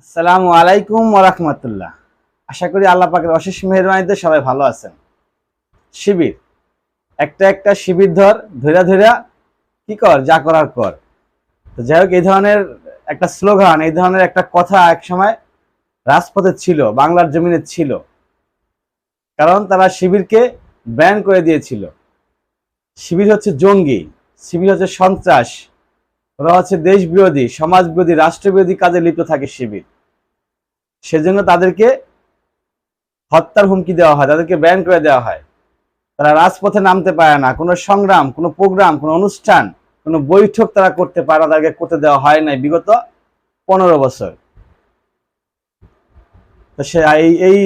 আসসালামু আলাইকুম ওরহমতুল্লাহ আশা করি আল্লাহ পাকের অশেষ মেহরবানিতে সবাই ভালো আছেন। শিবির। একটা একটা শিবির ধর ধৈরা ধৈরা কি কর, যা করার কর। তো যাই হোক, এই ধরনের একটা স্লোগান, এই ধরনের একটা কথা এক সময় রাজপথে ছিল, বাংলার জমিনে ছিল। কারণ তারা শিবিরকে ব্যান করে দিয়েছিল। শিবির হচ্ছে জঙ্গি, শিবির হচ্ছে সন্ত্রাস। ওরা হচ্ছে দেশ বিরোধী সমাজ বিরোধী রাষ্ট্র বিরোধী কাজে লিপ্ত থাকে শিবির। সেজন্য তাদেরকে হত্যার হুমকি দেওয়া হয়, তাদেরকে ব্যান করে দেওয়া হয়। তারা রাজপথে নামতে পারে না। কোনো সংগ্রাম, কোনো প্রোগ্রাম, কোনো অনুষ্ঠান, কোনো বৈঠক তারা করতে পারে না, তাদেরকে করতে দেওয়া হয় নাই বিগত পনেরো বছর। তো সে এই এই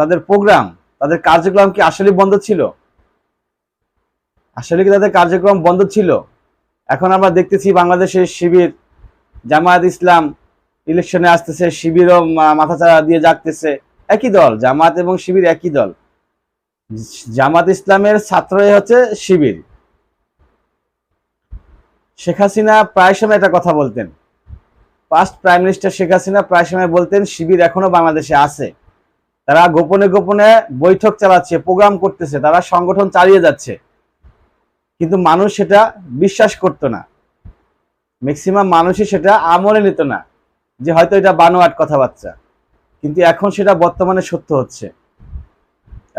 তাদের প্রোগ্রাম, তাদের কার্যক্রম কি আসলে বন্ধ ছিল? আসলে কি তাদের কার্যক্রম বন্ধ ছিল? এখন আমরা দেখতেছি বাংলাদেশের শিবির, জামায়াত ইসলাম ইলেকশনে আসতেছে, শিবিরও মাথাচাড়া দিয়ে জাগতেছে। একই দল জামাত এবং শিবির একই দল। জামাত ইসলামের ছাত্রই হচ্ছে শিবির। শেখ হাসিনা প্রায় সময় একটা কথা বলতেন। First prime minister Sheikh Hasina প্রায় সময় বলতেন, শিবির এখনও বাংলাদেশে আছে। তারা গোপনে গোপনে বৈঠক চালাচ্ছে প্রোগ্রাম করতেছে, তারা সংগঠন চালিয়ে যাচ্ছে। কিন্তু মানুষ সেটা বিশ্বাস করতো না। ম্যাক্সিমাম মানুষই সেটা আমলে নিত না যে হয়তো এটা বানোয়াট কথাবার্তা। কিন্তু এখন সেটা বর্তমানে সত্য হচ্ছে।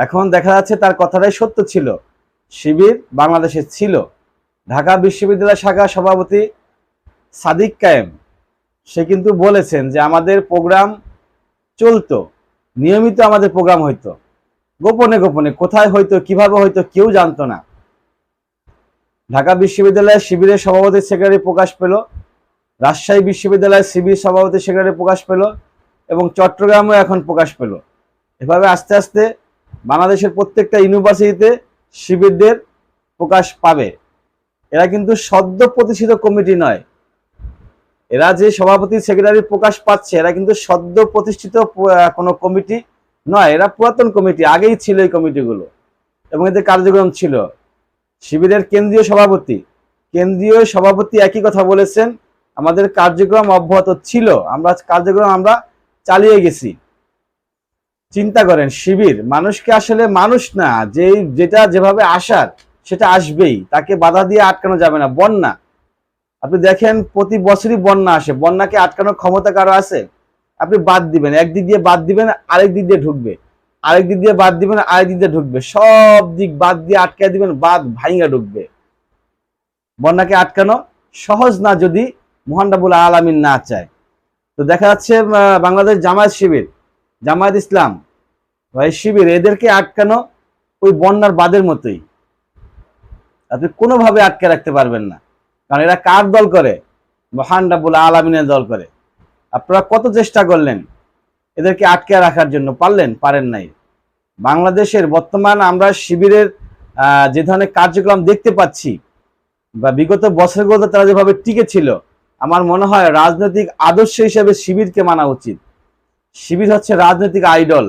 এখন দেখা যাচ্ছে তার কথাটাই সত্য ছিল। শিবির বাংলাদেশে ছিল। ঢাকা বিশ্ববিদ্যালয় শাখা সভাপতি সাদিক কায়েম, সে কিন্তু বলেছেন যে আমাদের প্রোগ্রাম চলতো, নিয়মিত আমাদের প্রোগ্রাম হইতো। গোপনে গোপনে কোথায় হইতো, কীভাবে হইতো, কেউ জানতো না। ঢাকা বিশ্ববিদ্যালয়ের শিবিরের সভাপতি সেক্রেটারি প্রকাশ পেল, রাজশাহী বিশ্ববিদ্যালয়ের শিবির সভাপতি সেক্রেটারি প্রকাশ পেল এবং চট্টগ্রামেও এখন প্রকাশ পেল। এভাবে আস্তে আস্তে বাংলাদেশের প্রত্যেকটা ইউনিভার্সিটিতে শিবিরদের প্রকাশ পাবে। এরা কিন্তু সদ্য প্রতিষ্ঠিত কমিটি নয়। এরা যে সভাপতি, সেক্রেটারি প্রকাশ পাচ্ছে, এরা কিন্তু সদ্য প্রতিষ্ঠিত কোনো কমিটি নয়। এরা পুরাতন কমিটি, আগেই ছিল এই কমিটিগুলো এবং এদের কার্যক্রম ছিল। শিবিরের কেন্দ্রীয় সভাপতি। কেন্দ্রীয় সভাপতি একই কথা বলেছেন, আমাদের কার্যক্রম অব্যাহত ছিল, আমরা কার্যক্রম আমরা চালিয়ে গেছি। চিন্তা করেন, শিবির মানুষকে আসলে মানুষ না যে যেটা যেভাবে আসার, সেটা আসবেই, তাকে বাধা দিয়ে আটকানো যাবে না, বন্যা। আপনি দেখেন, প্রতি বছরই বন্যা আসে, বন্যাকে আটকানোর ক্ষমতা কারও আছে? আপনি বাদ দিবেন, একদিক দিয়ে বাদ দিবেন, আরেক দিক দিয়ে ঢুকবে। আরেক দিক দিয়ে বাদ দিবেন, আরেক দিক দিয়ে ঢুকবে। সব দিক বাদ দিয়ে আটকে দিবেন, বাদ ভাইঙ্গা ঢুকবে। বন্যাকে আটকানো সহজ না যদি মোহান রাবুল আলামিন না চায়। তো দেখা যাচ্ছে বাংলাদেশ জামায়াত শিবির, জামায়াত ইসলাম, ভাই, শিবির, এদেরকে আটকানো ওই বন্যার বাদের মতোই। আপনি কোনোভাবে আটকে রাখতে পারবেন না। কারণ এরা কার দল করে? মহান রাবুল আলামিনের দল করে। আপনারা কত চেষ্টা করলেন? এদেরকে আটকে রাখার জন্য পারলেন, পারেন নাই। বাংলাদেশের বর্তমান আমরা শিবিরের যে ধরনের কার্যক্রম দেখতে পাচ্ছি, বা বিগত বছরগুলোতে তারা যেভাবে টিকে ছিল, আমার মনে হয় রাজনৈতিক আদর্শ হিসেবে শিবিরকে মানা উচিত। শিবির হচ্ছে রাজনৈতিক আইডল।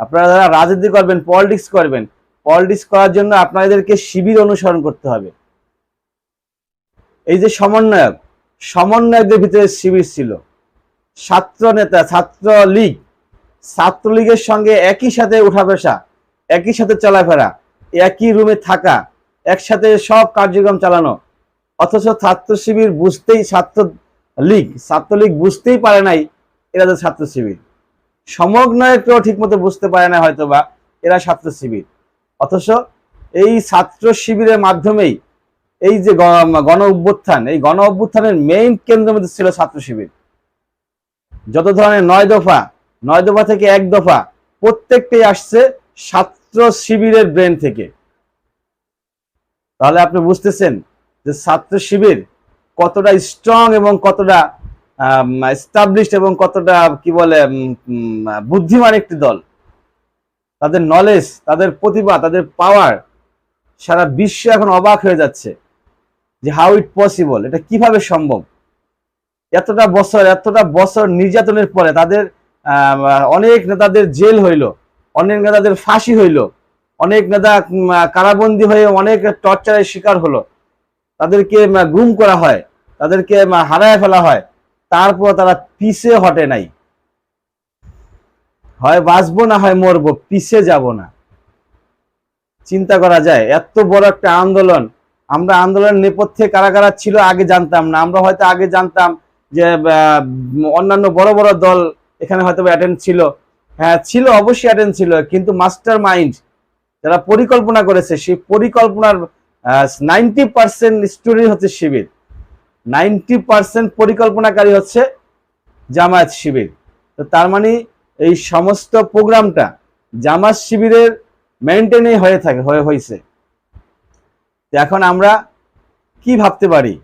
আপনারা যারা রাজনীতি করবেন, পলিটিক্স করবেন, পলিটিক্স করার জন্য আপনাদেরকে শিবির অনুসরণ করতে হবে। এই যে সমন্বয়ক, সমন্বয়কদের ভিতরে শিবির ছিল। ছাত্র নেতা ছাত্র লীগ ছাত্রলীগের সঙ্গে একই সাথে উঠা বসা, একই সাথে চলাফেরা, একই রুমে থাকা, একসাথে সব কার্যক্রম চালানো। অথচ ছাত্র শিবির বুঝতেই ছাত্র লীগ ছাত্রলীগ বুঝতেই পারে নাই এরা তো ছাত্র শিবির সমন্বয়করাও ঠিক মতো বুঝতে পারে না হয়তো বা এরা ছাত্র শিবির অথচ এই ছাত্র শিবিরের মাধ্যমেই এই যে গণ অভ্যুত্থান, এই গণ অভ্যুত্থানের মেইন কেন্দ্রের মধ্যে ছিল ছাত্র শিবির যত ধরনের নয় দফা নয় দফা থেকে এক দফা, প্রত্যেকটাই আসছে ছাত্র শিবিরের ব্রেন থেকে। তাহলে আপনি বুঝতেছেন যে ছাত্র শিবির কতটা স্ট্রং এবং কতটা এস্টাবলিশড এবং কতটা, কি বলে বুদ্ধিমান একটি দল। তাদের নলেজ তাদের প্রতিভা, তাদের পাওয়ার সারা বিশ্ব এখন অবাক হয়ে যাচ্ছে যে হাউ ইট পসিবল এটা কীভাবে সম্ভব? এতটা বছর এতটা বছর নির্যাতনের পরে তাদের অনেক নেতাদের জেল হইল, অনেক নেতাদের ফাঁসি হইল, অনেক নেতা কারাবন্দী হয়ে অনেক টর্চারের শিকার হলো। তাদেরকে গুম করা হয়, তাদেরকে হারায় ফেলা হয়, তারপর তারা পিছে হটে নাই। হয় বাঁচবো না হয় মরবো, পিছে যাব না। চিন্তা করা যায়, এত বড় একটা আন্দোলন। আমরা আন্দোলনের নেপথ্যে কারা কারা ছিল আগে জানতাম না, আমরা হয়তো আগে জানতাম যে অন্যান্য বড় বড় দল এখানে হয়তো অ্যাটেন্ড ছিল। হ্যাঁ ছিল, অবশ্যই অ্যাটেন্ড ছিল, কিন্তু মাস্টার মাইন্ড যারা পরিকল্পনা করেছে, সেই পরিকল্পনার নাইনটি পার্সেন্ট স্টোরি হচ্ছে শিবির। নাইনটি পার্সেন্ট পরিকল্পনাকারী হচ্ছে জামায়াত শিবির। তো তার মানে এই সমস্ত প্রোগ্রামটা জামাত শিবিরের মেনটেনে হয়ে থাকে, হয়ে হয়েছে। এখন আমরা কি ভাবতে পারি?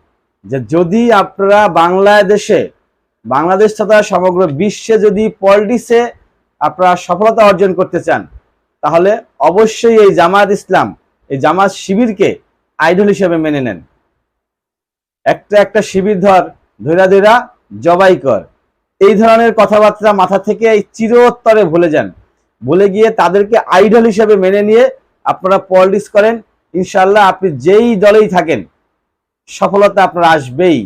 যে যদি আপনারা বাংলাদেশে, বাংলাদেশ তথা সমগ্র বিশ্বে যদি পলিটিক্সে আপনারা সফলতা অর্জন করতে চান, তাহলে অবশ্যই এই জামাত ইসলাম, এই জামাত শিবিরকে আইডল হিসেবে মেনে নেন। একটা একটা শিবির ধর, ধৈরা ধৈরা জবাই কর। এই ধরনের কথাবার্তা মাথা থেকে চিরোত্তরে ভুলে যান। ভুলে গিয়ে তাদেরকে আইডল হিসেবে মেনে নিয়ে আপনারা পলিটিক্স করেন। ইনশাল্লাহ আপনি যেই দলেই থাকেন সফলতা আপনার আসবেই।